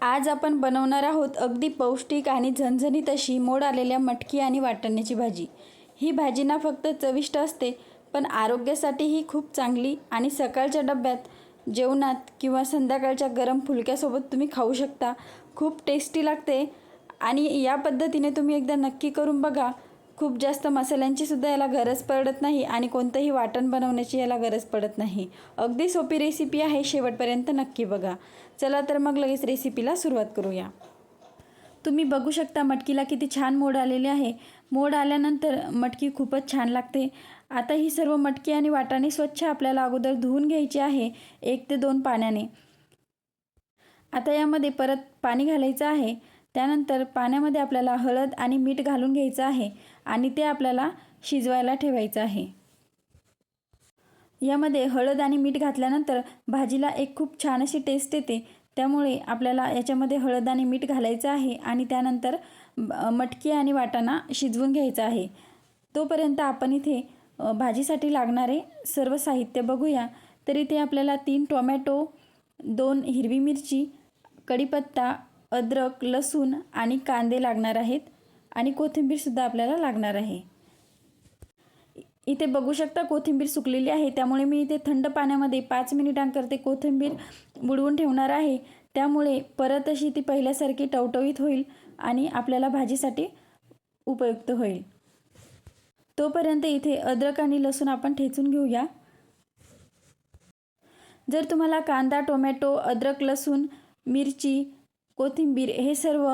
आज आपण बनवणार आहोत अगदी पौष्टिक आणि झणझणीत अशी मोड आलेल्या मटकी आणि वाटण्याची भाजी. ही भाजी ना फक्त चविष्ट असते पण आरोग्यासाठीही खूप चांगली आणि सकाळच्या डब्यात जेवणात किंवा संध्याकाळच्या गरम फुलक्यासोबत तुम्ही खाऊ शकता. खूप टेस्टी लागते आणि या पद्धतीने तुम्ही एकदा नक्की करून बघा. खूप जास्त मसाल्यांची सुद्धा याला गरज पडत नाही आणि कोणतंही वाटण बनवण्याची याला गरज पडत नाही. अगदी सोपी रेसिपी आहे शेवटपर्यंत नक्की बघा. चला तर मग लगेच रेसिपीला सुरुवात करूया. तुम्ही बघू शकता मटकीला किती छान मोड आलेले आहे. मोड आल्यानंतर मटकी खूपच छान लागते. आता ही सर्व मटकी आणि वाटाणे स्वच्छ आपल्याला अगोदर धुवून घ्यायची आहे एक ते दोन पाण्याने. आता यामध्ये परत पाणी घालायचं आहे. त्यानंतर पाण्यामध्ये आपल्याला हळद आणि मीठ घालून घ्यायचं आहे आणि ते आपल्याला शिजवायला ठेवायचं आहे. यामध्ये हळद आणि मीठ घातल्यानंतर भाजीला एक खूप छान अशी टेस्ट येते. त्यामुळे आपल्याला याच्यामध्ये हळद आणि मीठ घालायचं आहे आणि त्यानंतर ब- मटकी आणि वाटाणा शिजवून घ्यायचा आहे. तोपर्यंत आपण इथे भाजीसाठी लागणारे सर्व साहित्य बघूया. तर इथे आपल्याला तीन टोमॅटो दोन हिरवी मिरची कढीपत्ता अद्रक लसूण आणि कांदे लागणार आहेत आणि कोथिंबीरसुद्धा आपल्याला लागणार आहे. इथे बघू शकता कोथिंबीर सुकलेली आहे. त्यामुळे मी इथे थंड पाण्यामध्ये पाच मिनिटांकरते कोथिंबीर बुडवून ठेवणार आहे. त्यामुळे परत अशी ती पहिल्यासारखी टवटवीत होईल आणि आपल्याला भाजीसाठी उपयुक्त होईल. तोपर्यंत इथे अद्रक आणि लसूण आपण ठेचून घेऊया. जर तुम्हाला कांदा टोमॅटो अद्रक लसूण मिरची कोथिंबीर हे सर्व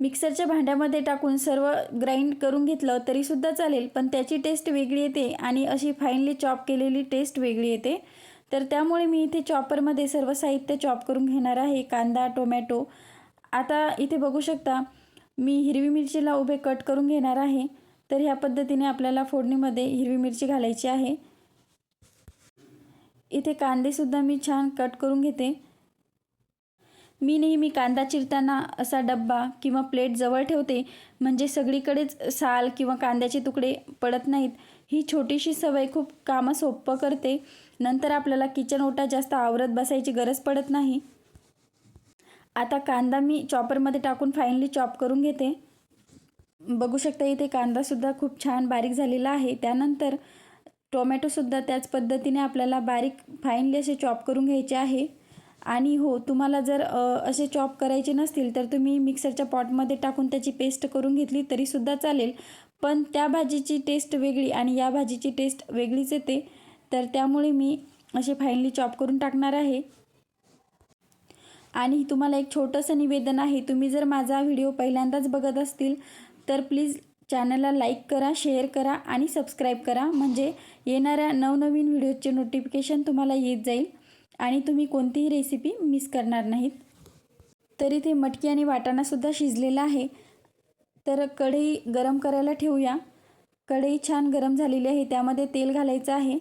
मिक्सरच्या भांड्यामध्ये टाकून सर्व ग्राइंड करून घेतलं तरीसुद्धा चालेल पण त्याची टेस्ट वेगळी येते आणि अशी फाईनली चॉप केलेली टेस्ट वेगळी येते. तर त्यामुळे मी इथे चॉपरमध्ये सर्व साहित्य चॉप करून घेणार आहे कांदा टोमॅटो आता इथे बघू शकता मी हिरवी मिरचीला उभे कट करून घेणार आहे. तर ह्या पद्धतीने आपल्याला फोडणीमध्ये हिरवी मिरची घालायची आहे. इथे कांदेसुद्धा मी छान कट करून घेते. मी नेहमी कांदा चिरताना असा डब्बा किंवा प्लेट जवळ ठेवते म्हणजे सगळीकडेच साल किंवा कांद्याचे तुकडे पडत नाहीत. ही छोटीशी सवय खूप कामं सोपं करते. नंतर आपल्याला किचन ओटा जास्त आवरत बसायची गरज पडत नाही. आता कांदा मी चॉपरमध्ये टाकून फाईनली चॉप करून घेते. बघू शकता इथे कांदासुद्धा खूप छान बारीक झालेला आहे. त्यानंतर टोमॅटोसुद्धा त्याच पद्धतीने आपल्याला बारीक फाईनली असे चॉप करून घ्यायचे आहे. आणि हो तुम्हाला जर असे चॉप करायचे नसतील तर तुम्ही मिक्सरच्या पॉटमध्ये टाकून त्याची पेस्ट करून घेतली तरीसुद्धा चालेल. पण त्या भाजीची टेस्ट वेगळी आणि या भाजीची टेस्ट वेगळीच येते. तर त्यामुळे मी असे फाईनली चॉप करून टाकणार आहे. आणि तुम्हाला एक छोटंसं निवेदन आहे तुम्ही जर माझा व्हिडिओ पहिल्यांदाच बघत असतील तर प्लीज चॅनलला लाईक करा शेअर करा आणि सबस्क्राईब करा. म्हणजे येणाऱ्या नवनवीन व्हिडिओचे नोटिफिकेशन तुम्हाला येत जाईल. आणि तुम्ही कोणतीही रेसिपी मिस करणार नाहीत. तर इथे मटकी आणि वाटाणासुद्धा शिजलेला आहे. तर कढई गरम करायला ठेवूया. कढई छान गरम झालेली आहे. त्यामध्ये तेल घालायचं आहे.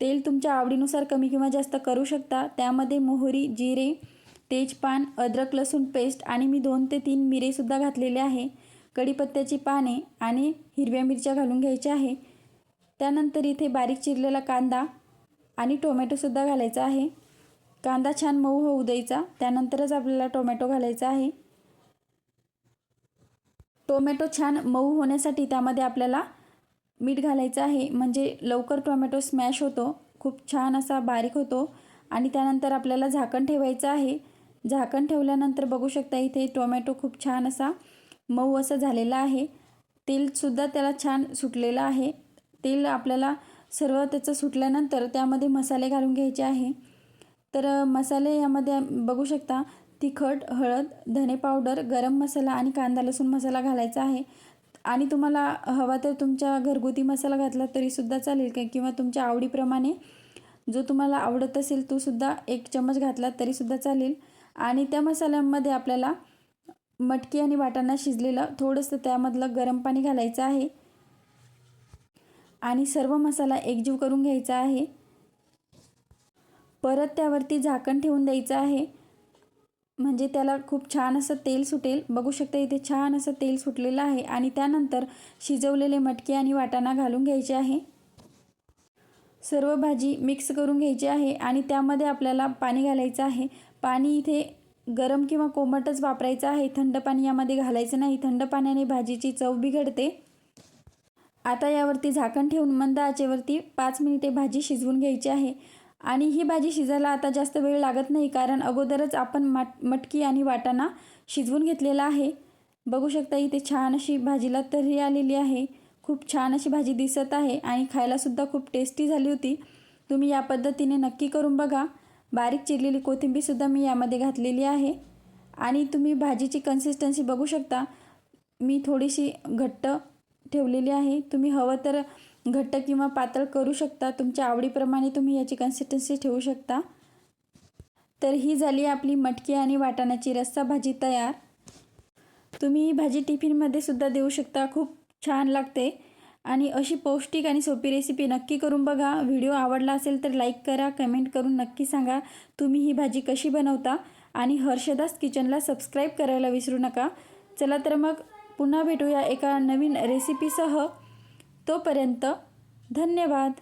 तेल तुमच्या आवडीनुसार कमी किंवा जास्त करू शकता. त्यामध्ये मोहरी जिरे तेजपान अद्रक लसूण पेस्ट आणि मी दोन ते तीन मिरेसुद्धा घातलेले आहे. कढीपत्त्याची पाने आणि हिरव्या मिरच्या घालून घ्यायच्या आहे. त्यानंतर इथे बारीक चिरलेला कांदा आणि टोमॅटोसुद्धा घालायचा आहे. कांदा छान मऊ होऊ द्यायचा. त्यानंतरच आपल्याला टोमॅटो घालायचा आहे. टोमॅटो छान मऊ होण्यासाठी त्यामध्ये आपल्याला मीठ घालायचं आहे. म्हणजे लवकर टोमॅटो स्मॅश होतो. खूप छान असा बारीक होतो. आणि त्यानंतर आपल्याला झाकण ठेवायचं आहे. झाकण ठेवल्यानंतर बघू शकता इथे टोमॅटो खूप छान असा मऊ असा झालेला आहे. तेलसुद्धा त्याला छान सुटलेलं आहे. तेल आपल्याला सर्व त्याचं सुटल्यानंतर त्यामध्ये मसाले घालून घ्यायचे आहे. तर मसाले यामध्ये बघू शकता तिखट हळद धने पावडर गरम मसाला आणि कांदा लसूण मसाला घालायचा आहे. आणि तुम्हाला हवा तर तुमच्या घरगुती मसाला घातला तरीसुद्धा चालेल का? किंवा तुमच्या आवडीप्रमाणे जो तुम्हाला आवडत असेल तोसुद्धा एक चमच घातला तरीसुद्धा चालेल. आणि त्या मसाल्यामध्ये आपल्याला मटकी आणि वाटाणा शिजलेलं थोडंसं त्यामधलं गरम पाणी घालायचं आहे. आणि सर्व मसाला एकजीव करून घ्यायचा आहे. परत त्यावरती झाकण ठेवून द्यायचं आहे. म्हणजे त्याला खूप छान असं तेल सुटेल. बघू शकता इथे छान असं तेल सुटलेलं आहे. आणि त्यानंतर शिजवलेले मटके आणि वाटाणा घालून घ्यायचे आहे. सर्व भाजी मिक्स करून घ्यायची आहे आणि त्यामध्ये आपल्याला पाणी घालायचं आहे. पाणी इथे गरम किंवा कोमटच वापरायचं आहे. थंड पाणी यामध्ये घालायचं नाही. थंड पाण्याने भाजीची चव बिघडते. आता यावरती झाकण ठेवून मंद आचेवरती पाच मिनिटे भाजी शिजवून घ्यायची आहे. आणि ही भाजी शिजायला आता जास्त वेळ लागत नाही कारण अगोदरच आपण माट मटकी आणि वाटाणा शिजवून घेतलेला आहे. बघू शकता इथे छान अशी भाजीला तर्री आलेली आहे. खूप छान अशी भाजी दिसत आहे आणि खायलासुद्धा खूप टेस्टी झाली होती. तुम्ही या पद्धतीने नक्की करून बघा. बारीक चिरलेली कोथिंबीरसुद्धा मी यामध्ये घातलेली आहे. आणि तुम्ही भाजीची कन्सिस्टन्सी बघू शकता. मी थोडीशी घट्ट ठेवलेली आहे. तुम्ही हवं तर घट्ट किंवा पातळ करू शकता. तुमच्या आवडीप्रमाणे तुम्ही याची कन्सिस्टन्सी ठेवू शकता. तर ही झाली आपली मटकी आणि वाटाण्याची रस्सा भाजी तयार. तुम्ही ही भाजी टिफिनमध्ये सुद्धा देऊ शकता. खूप छान लागते. आणि अशी पौष्टिक आणि सोपी रेसिपी नक्की करून बघा. व्हिडिओ आवडला असेल तर लाईक करा कमेंट करून नक्की सांगा. तुम्ही ही भाजी कशी बनवता? आणि हर्षदास किचनला सबस्क्राईब करायला विसरू नका. चला तर मग पुन्हा भेटूया एका नवीन रेसिपीसह तोपर्यंत धन्यवाद.